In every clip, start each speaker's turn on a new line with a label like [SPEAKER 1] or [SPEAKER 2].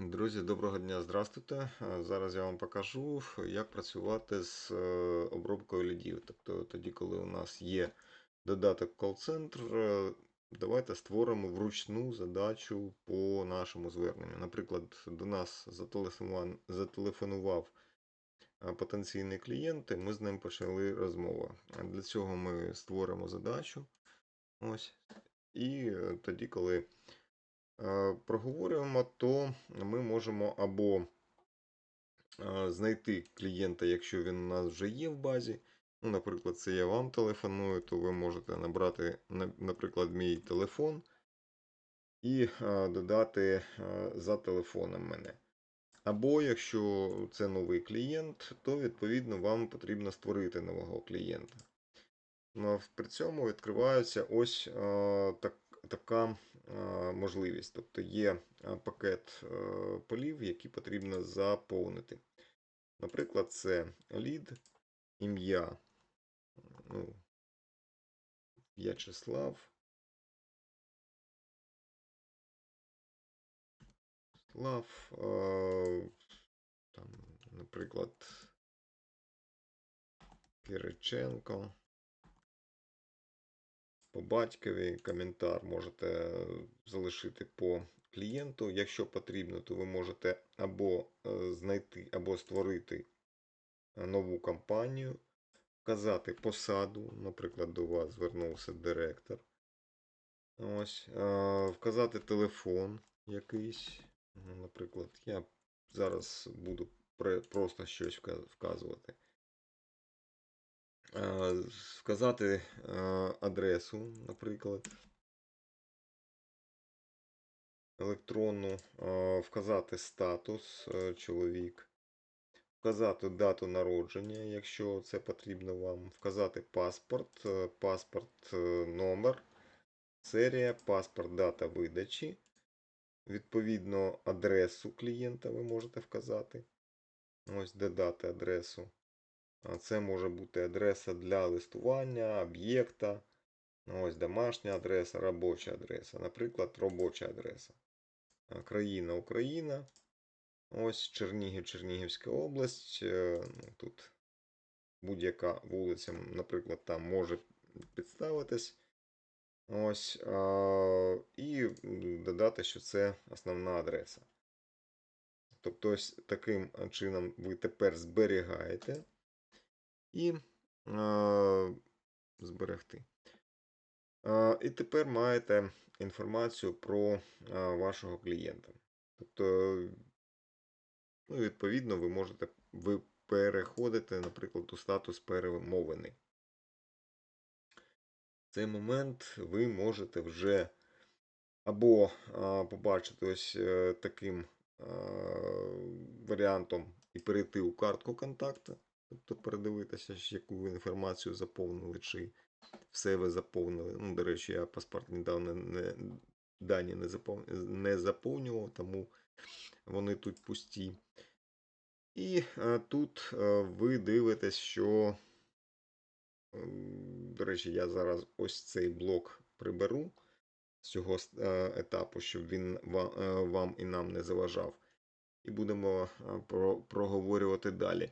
[SPEAKER 1] Друзі, доброго дня, здравствуйте. Е, Зараз я вам покажу, як працювати з е, обробкою лідів. Тобто тоді, коли у нас є додаток кол-центр, е, давайте створимо вручну задачу по нашому зверненню. Наприклад, до нас зателефонував, потенційний клієнт, і ми з ним почали розмову. Для цього ми створимо задачу. Ось. І тоді, коли проговорюємо, то ми можемо або е, знайти клієнта, якщо він у нас вже є в базі. Ну, наприклад, це я вам телефоную, то ви можете набрати, наприклад, мій телефон і е, додати е, за телефоном мене. Або якщо це новий клієнт, то відповідно вам потрібно створити нового клієнта. Ну, при цьому відкривається ось е, так, така е, можливість. Тобто є е, пакет е, полів, які потрібно заповнити. Наприклад, це лід, ім'я ну, В'ячеслав. Слав, там, наприклад, Кириченко. По батькові коментар можете залишити по клієнту. Якщо потрібно, то ви можете або е, знайти, або створити е, нову компанію, вказати посаду, наприклад, до вас звернувся директор. Ось, е, вказати телефон якийсь. Ну, Наприклад, я зараз буду просто щось вказувати. Е, Вказати е, адресу, наприклад. Електронну, е, вказати статус е, чоловік, вказати дату народження, якщо це потрібно вам, вказати паспорт, е, паспорт е, номер, серія, паспорт, дата видачі. Відповідно, адресу клієнта ви можете вказати. Ось додати адресу. Це може бути адреса для листування, об'єкта. Ось домашня адреса, робоча адреса. Наприклад, робоча адреса. Країна Україна. Ось Чернігів, Чернігівська область. Е, ну, Тут будь-яка вулиця, наприклад, там може підставитись. Ось. І додати, що це основна адреса. Тобто, ось таким чином ви тепер зберігаєте і е, зберегти. Е, І тепер маєте інформацію про е, вашого клієнта. Тобто, ну, відповідно, ви можете ви переходите, наприклад, у статус перемовини. В цей момент ви можете вже або а, побачити ось е, таким а, варіантом і перейти у картку контакту, тобто передивитися, яку ви інформацію заповнили, чи все ви заповнили. Ну, до речі, я паспорт недавно не, дані не, запов... не заповнював, тому вони тут пусті. І е, тут е, ви дивитесь, що, до речі, я зараз ось цей блок приберу з цього е, етапу, щоб він вам і нам не заважав. І будемо проговорювати далі.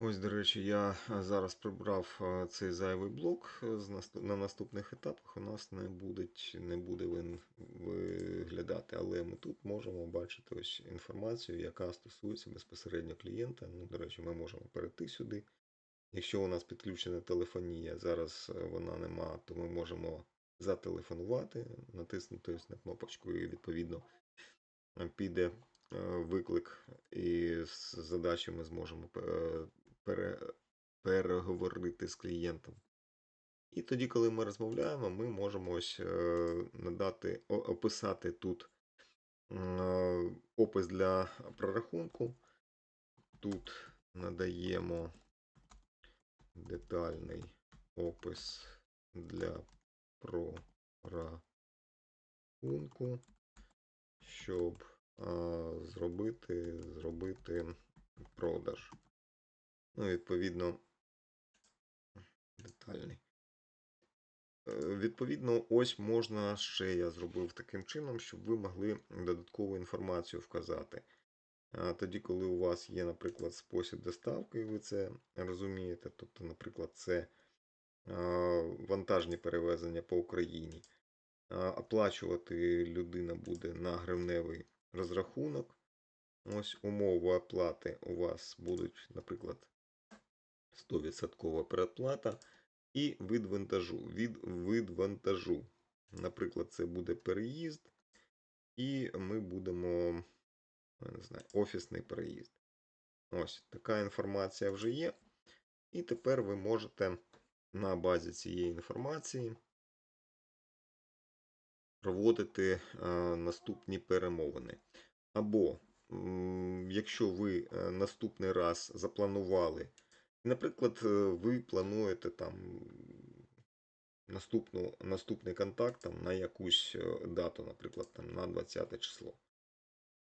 [SPEAKER 1] Ось, до речі, я зараз прибрав цей зайвий блок. е, На наступних етапах у нас не буде, не буде він виглядати. Але ми тут можемо бачити ось інформацію, яка стосується безпосередньо клієнта. Ну, до речі, ми можемо перейти сюди. Якщо у нас підключена телефонія, зараз е, вона нема, то ми можемо зателефонувати, натиснути ось на кнопочку, і відповідно піде е, виклик, і з задачі ми зможемо пере, переговорити з клієнтом. І тоді, коли ми розмовляємо, ми можемо ось е, надати, описати тут е, опис для прорахунку. Тут надаємо детальний опис для прорахунку, щоб а, зробити, зробити продаж. Ну, відповідно, детальний. відповідно, ось можна ще я зробив таким чином, щоб ви могли додаткову інформацію вказати. Тоді, коли у вас є, наприклад, спосіб доставки, і ви це розумієте, тобто, наприклад, це вантажні перевезення по Україні. Оплачувати людина буде на гривневий розрахунок. Ось умови оплати у вас будуть, наприклад, 100% передплата. І вид вантажу. Від вид вантажу. Наприклад, це буде переїзд, і ми будемо, не знаю, офісний переїзд. Ось така інформація вже є. І тепер ви можете на базі цієї інформації проводити е, наступні перемовини. Або, якщо ви е, наступний раз запланували, наприклад, е, ви плануєте там наступну, наступний контакт там, на якусь е, дату, наприклад, там, на 20 число.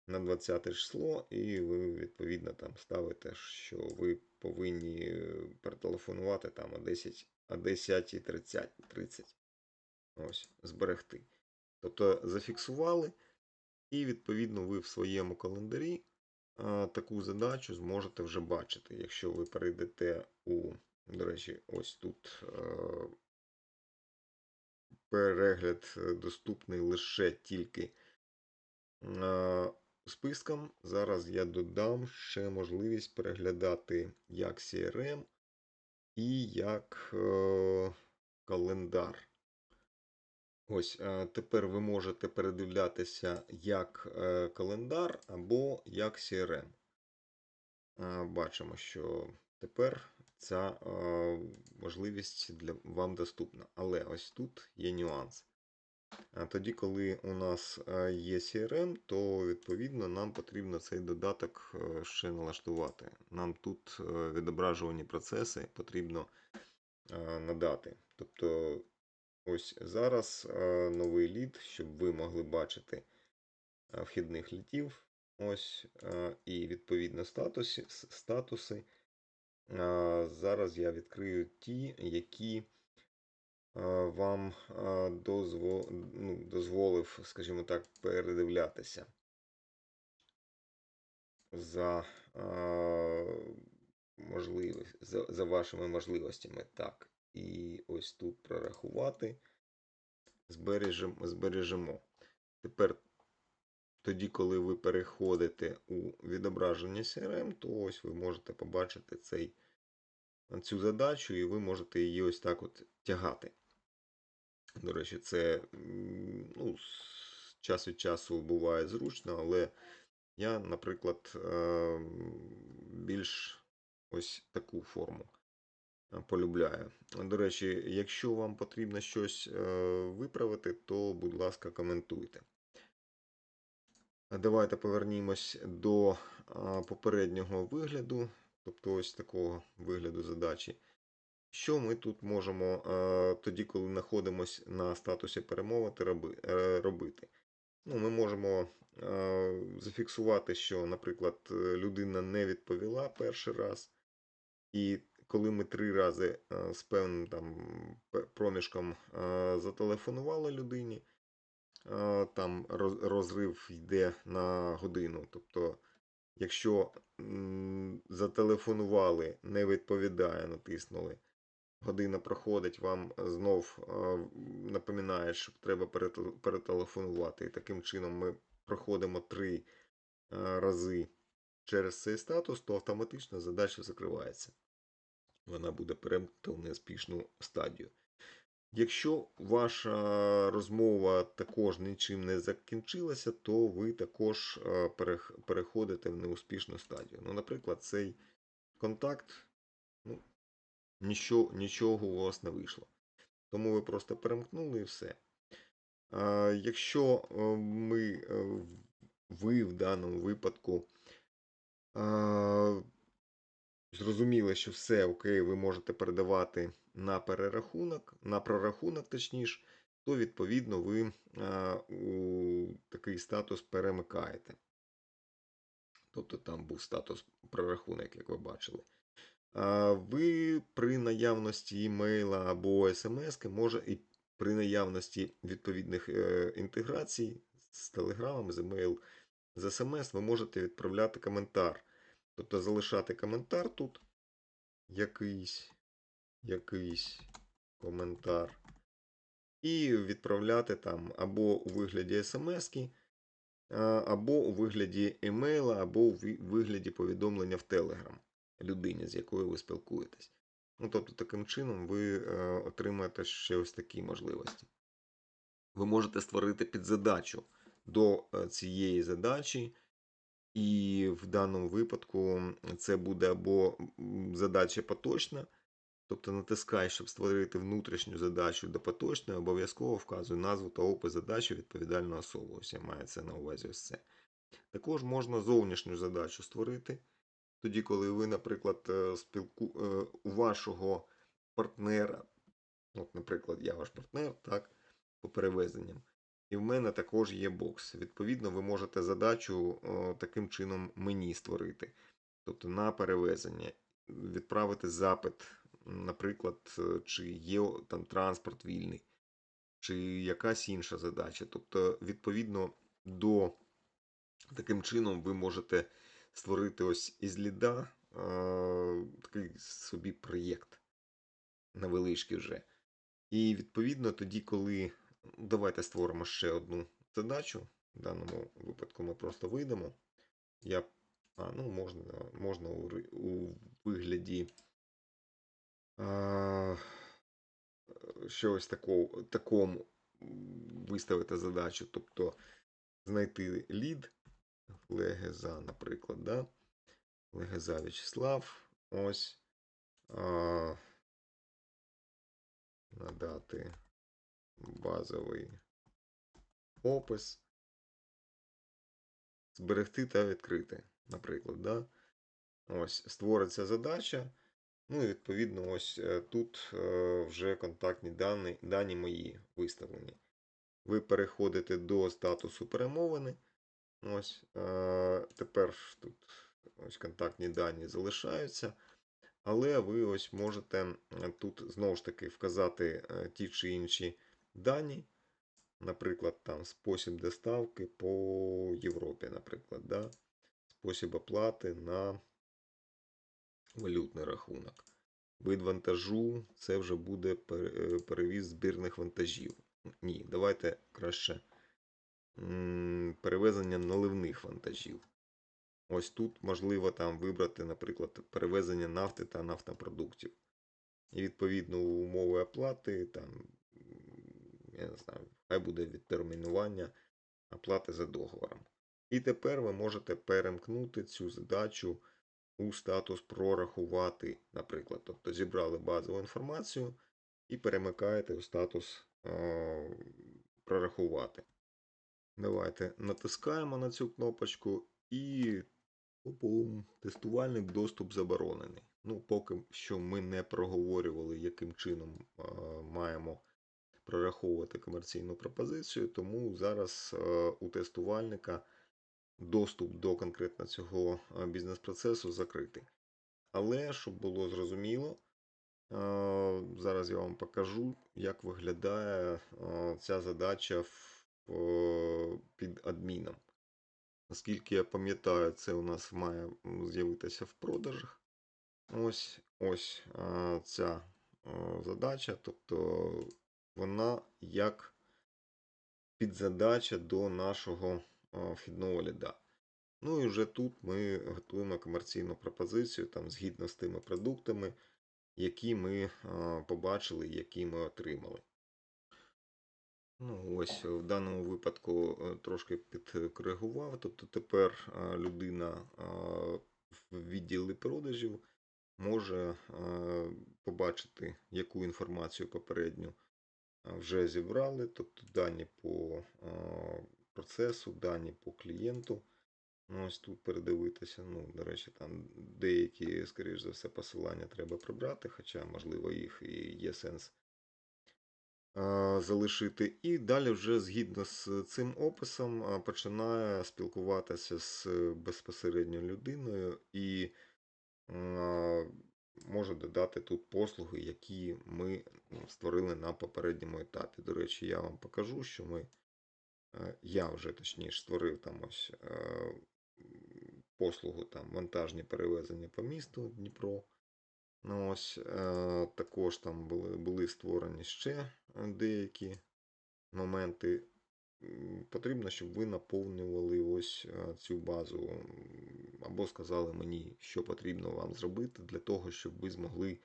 [SPEAKER 1] На 20 число, і ви відповідно там ставите, що ви повинні перетелефонувати там о 10 о 10.30 30. Ось, зберегти. Тобто зафіксували, і відповідно ви в своєму календарі таку задачу зможете вже бачити. Якщо ви перейдете у, до речі, ось тут е, перегляд е, доступний лише тільки е, спискам. Зараз я додам ще можливість переглядати як CRM і як е, календар. Ось е, тепер ви можете передивлятися як е, календар або як CRM. Е, Бачимо, що тепер ця можливість для вам доступна. Але ось тут є нюанс. Тоді, коли у нас є CRM, то відповідно нам потрібно цей додаток ще налаштувати. Нам тут відображувані процеси потрібно надати. Тобто, ось зараз е, новий лід, щоб ви могли бачити е, вхідних літів. Ось, е, і відповідно статуси. статуси. Зараз я відкрию ті, які вам ну, дозволив, скажімо так, передивлятися за, можливість, за, за вашими можливостями. Так, і ось тут прорахувати. Збережемо. збережемо. Тепер, тоді, коли ви переходите у відображення CRM, то ось ви можете побачити цей, цю задачу, і ви можете її ось так от тягати. До речі, це ну, час від часу буває зручно, але я, наприклад, е, більш ось таку форму полюбляю. До речі, якщо вам потрібно щось е, виправити, то, будь ласка, коментуйте. Давайте повернімось до попереднього вигляду, тобто ось такого вигляду задачі. Що ми тут можемо е, тоді, коли знаходимося на статусі перемовити, е, робити? Ну, ми можемо зафіксувати, що, наприклад, людина не відповіла перший раз, і коли ми три рази е, з певним там проміжком е, зателефонували людині, е, там розрив йде на годину. Тобто, якщо зателефонували, не відповідає, натиснули, година проходить, вам знов напоминає, що треба перетелефонувати. І таким чином ми проходимо три рази через цей статус, то автоматично задача закривається. Вона буде перемкнута в неуспішну стадію. Якщо ваша розмова також нічим не закінчилася, то ви також е, переходите в неуспішну стадію. Ну, наприклад, цей контакт, ну, нічого, нічого у вас не вийшло. Тому ви просто перемкнули і все. Якщо е, ми, е, ви в даному випадку а, зрозуміли, що все окей, ви можете передавати на перерахунок, на прорахунок, точніше, то відповідно ви а, у такий статус перемикаєте. Тобто там був статус прорахунок, як ви бачили. А Ви при наявності імейла або смс може, і при наявності відповідних е, інтеграцій з Telegram, з email, з SMS, ви можете відправляти коментар. Тобто залишати коментар тут, якийсь, якийсь коментар, і відправляти там або у вигляді смс-ки, або у вигляді емейла, або у вигляді повідомлення в Telegram людині, з якою ви спілкуєтесь. Ну, тобто, таким чином ви е, отримаєте ще ось такі можливості. Ви можете створити підзадачу до е, цієї задачі, і в даному випадку це буде або задача поточна, тобто натискай, щоб створити внутрішню задачу до поточної, обов'язково вказуй назву та опис задачі відповідальну особу. Ось я маю це на увазі ось це. Також можна зовнішню задачу створити. Тоді, коли ви, наприклад, е, спілку... е, у вашого партнера, от, наприклад, я ваш партнер, так, по перевезенням, і в мене також є бокс. Відповідно, ви можете задачу таким чином мені створити. Тобто на перевезення, відправити запит, наприклад, е, чи є там транспорт вільний, чи якась інша задача. Тобто, відповідно до таким чином ви можете створити ось із ліда е, такий собі проєкт невеличкий вже. І відповідно тоді, коли давайте створимо ще одну задачу. В даному випадку ми просто вийдемо. Я, а, ну, можна, можна у, у вигляді а, щось такого, такому виставити задачу. Тобто знайти лід Легеза, наприклад, да? Легеза В'ячеслав. Ось. А, надати базовий опис. Зберегти та відкрити, наприклад. Да? Ось, створиться задача. Ну і відповідно, ось е, тут е, вже контактні дані, дані мої виставлені. Ви переходите до статусу перемовини. Ось, е, тепер тут ось контактні дані залишаються. Але ви ось можете тут знову ж таки вказати ті чи інші дані. Наприклад, там спосіб доставки по Європі, наприклад, да? спосіб оплати на валютний рахунок. Вид вантажу це вже буде е, перевіз збірних вантажів. Ні, давайте краще перевезення наливних вантажів. Ось тут можливо там вибрати, наприклад, перевезення нафти та нафтопродуктів. І відповідно умови оплати, там, я не знаю, хай буде відтермінування оплати за договором. І тепер ви можете перемкнути цю задачу у статус прорахувати, наприклад. Тобто зібрали базову інформацію і перемикаєте у статус е, прорахувати. Давайте натискаємо на цю кнопочку і Пу-пум. Тестувальник доступ заборонений. Ну, поки що ми не проговорювали, яким чином е, маємо прораховувати комерційну пропозицію, тому зараз е, у тестувальника доступ до конкретно цього е, бізнес-процесу закритий. Але, щоб було зрозуміло, е, зараз я вам покажу, як виглядає ця задача під адміном. Наскільки я пам'ятаю, це у нас має з'явитися в продажах. Ось ось ця задача, тобто вона як підзадача до нашого вхідного ліда. Ну і вже тут ми готуємо комерційну пропозицію там, згідно з тими продуктами, які ми побачили, які ми отримали. Ну, ось в даному випадку е, трошки підкоригував. Тобто тепер е, людина е, в відділі продажів може е, побачити, яку інформацію попередню е, вже зібрали, тобто дані по е, процесу, дані по клієнту. Ну, ось тут передивитися. Ну, до речі, там деякі, скоріш за все, посилання треба прибрати, хоча, можливо, їх і є сенс залишити. І далі вже згідно з цим описом починає спілкуватися з безпосередньо людиною і а, може додати тут послуги, які ми створили на попередньому етапі. До речі, я вам покажу, що ми, е, я вже точніше створив там ось е, послугу там вантажні перевезення по місту Дніпро. Ну, ось е, також там були, були створені ще деякі моменти. Потрібно, щоб ви наповнювали ось е, цю базу, або сказали мені, що потрібно вам зробити для того, щоб ви змогли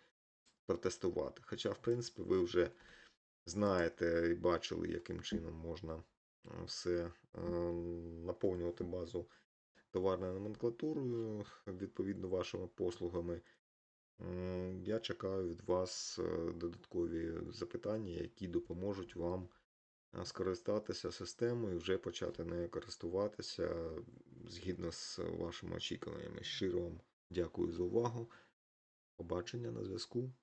[SPEAKER 1] протестувати. Хоча, в принципі, ви вже знаєте і бачили, яким чином можна е, все е, наповнювати базу товарною номенклатурою, відповідно вашими послугами. Я чекаю від вас додаткові запитання, які допоможуть вам скористатися системою, вже почати нею користуватися згідно з вашими очікуваннями. Щиро вам дякую за увагу. Побачення на зв'язку.